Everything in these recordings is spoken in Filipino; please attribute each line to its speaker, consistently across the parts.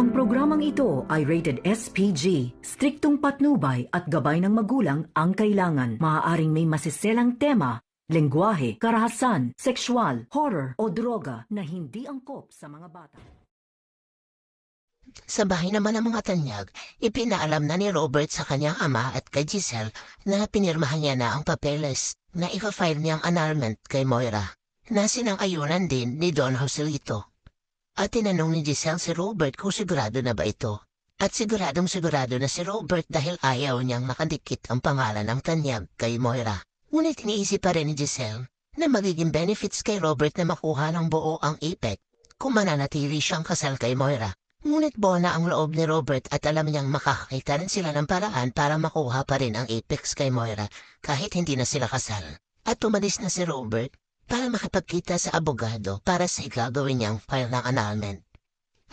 Speaker 1: Ang programang ito ay rated SPG. Striktong patnubay at gabay ng magulang ang kailangan. Maaaring may masiselang tema, lengguwahe, karahasan, sexual, horror o droga na hindi angkop sa mga bata.
Speaker 2: Sa bahay naman ng mga tanyag, ipinaalam na ni Robert sa kanyang ama at kay Giselle na pinirmahan niya na ang papeles na ipa-file niyang annulment kay Moira na sinang-ayunan din ni Don Joselito. At tinanong ni Giselle si Robert kung sigurado na ba ito. At siguradong sigurado na si Robert dahil ayaw niyang makadikit ang pangalan ng tanyag kay Moira. Ngunit iniisip pa rin ni Giselle na magiging benefits kay Robert na makuha ng buo ang APEC kung mananatili siyang kasal kay Moira. Ngunit bona ang loob ni Robert at alam niyang makakakita rin sila ng paraan para makuha pa rin ang Apex kay Moira kahit hindi na sila kasal. At tumalis na si Robert para makapagkita sa abogado para sa gagawin niyang file ng annulment.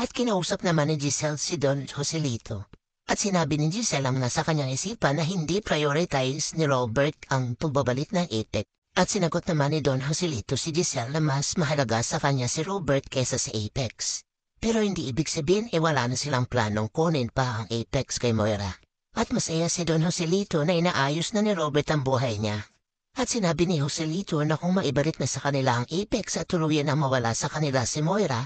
Speaker 2: At kinausap naman ni Giselle si Don Joselito. At sinabi ni Giselle ang nasa kanyang isipan na hindi prioritize ni Robert ang pagbabalik ng Apex. At sinagot naman ni Don Joselito si Giselle na mas mahalaga sa kanya si Robert kaysa sa Apex. Pero hindi ibig sabihin e wala na silang planong kunin pa ang Apex kay Moira. At masaya si Don Joselito na inaayos na ni Robert ang buhay niya. At sinabi ni Joselito na kung maibalik na sa kanila ang Apex at tuluyan na mawala sa kanila si Moira,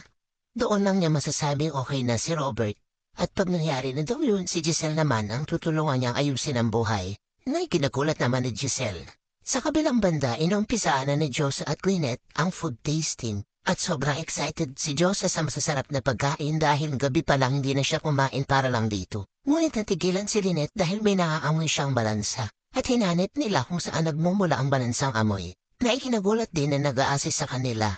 Speaker 2: doon lang niya masasabing okay na si Robert. At pag nangyari na daw yun, si Giselle naman ang tutulungan niyang ayusin ang buhay. Na ikinagulat naman ni Giselle. Sa kabilang banda, inumpisaan na ni Jose at Lynette ang food tasting. At sobrang excited si Jose sa masasarap na pagkain dahil gabi pa lang hindi na siya kumain para lang dito. Ngunit natigilan si Lynette dahil may naaamoy siyang balansa. At hinanip nila kung saan nagmumula ang balansang amoy. Na ikinagulat din na nag-aasis sa kanila.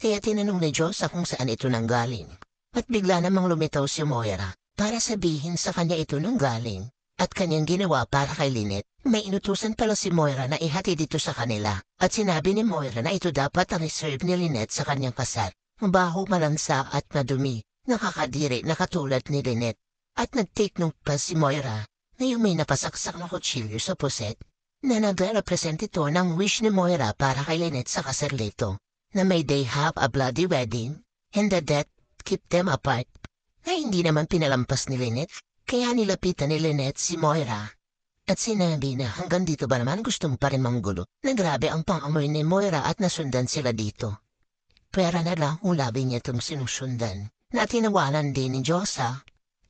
Speaker 2: Kaya tinanong ni Jose kung saan ito nanggaling. At bigla namang lumitaw si Moira para sabihin sa kanya ito nang galing. At kanyang ginawa para kay Lynette. May inutusan pala si Moira na ihati dito sa kanila. At sinabi ni Moira na ito dapat ang reserve ni Lynette sa kanyang kasal. Mabaho, malansa at madumi. Nakakadiri na katulad ni Lynette. At nag-take note pa si Moira na yung may napasaksak na kutsilyo sa puset na nagre-represent ito ng wish ni Moira para kay Lynette sa nito na may they have a bloody wedding and the death keep them apart na hindi naman pinalampas ni Lynette kaya nilapitan ni Lynette si Moira. At sinabi na hanggang dito ba naman gusto mo pa rin manggulo na grabe ang pangamoy ni Moira at nasundan sila dito. Pera na lang kung labi niya itong sinusundan na tinawanan din ni Josa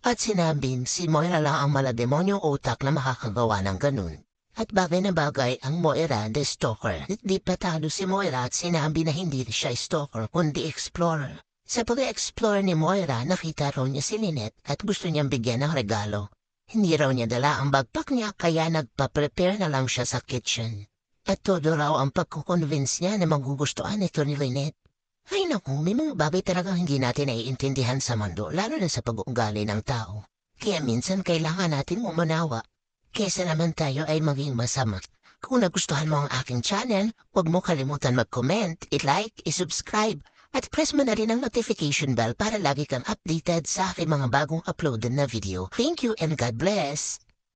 Speaker 2: at sinabing si Moira lang ang malademonyong utak na makakagawa ng ganun. At bagay na bagay ang Moira the stalker. Di patalo si Moira at sinabi na hindi siya stalker kundi explorer. Sa pag-explore ni Moira, nakita raw niya si Lynette at gusto niyang bigyan ng regalo. Hindi raw niya dala ang backpack niya kaya nagpa-prepare na lang siya sa kitchen. At todo raw ang pagkukonvince niya na magugustuhan ito ni Lynette. Ay naku, may mga bagay talagang hindi natin naiintindihan sa mundo, lalo na sa pag-uugali ng tao. Kaya minsan kailangan natin umanawa. Kesa naman tayo ay maging masama. Kung nagustuhan mo ang aking channel, huwag mo kalimutan mag-comment, i-like, i-subscribe, at press mo na rin ang notification bell para lagi kang updated sa aking mga bagong uploaded na video. Thank you and God bless!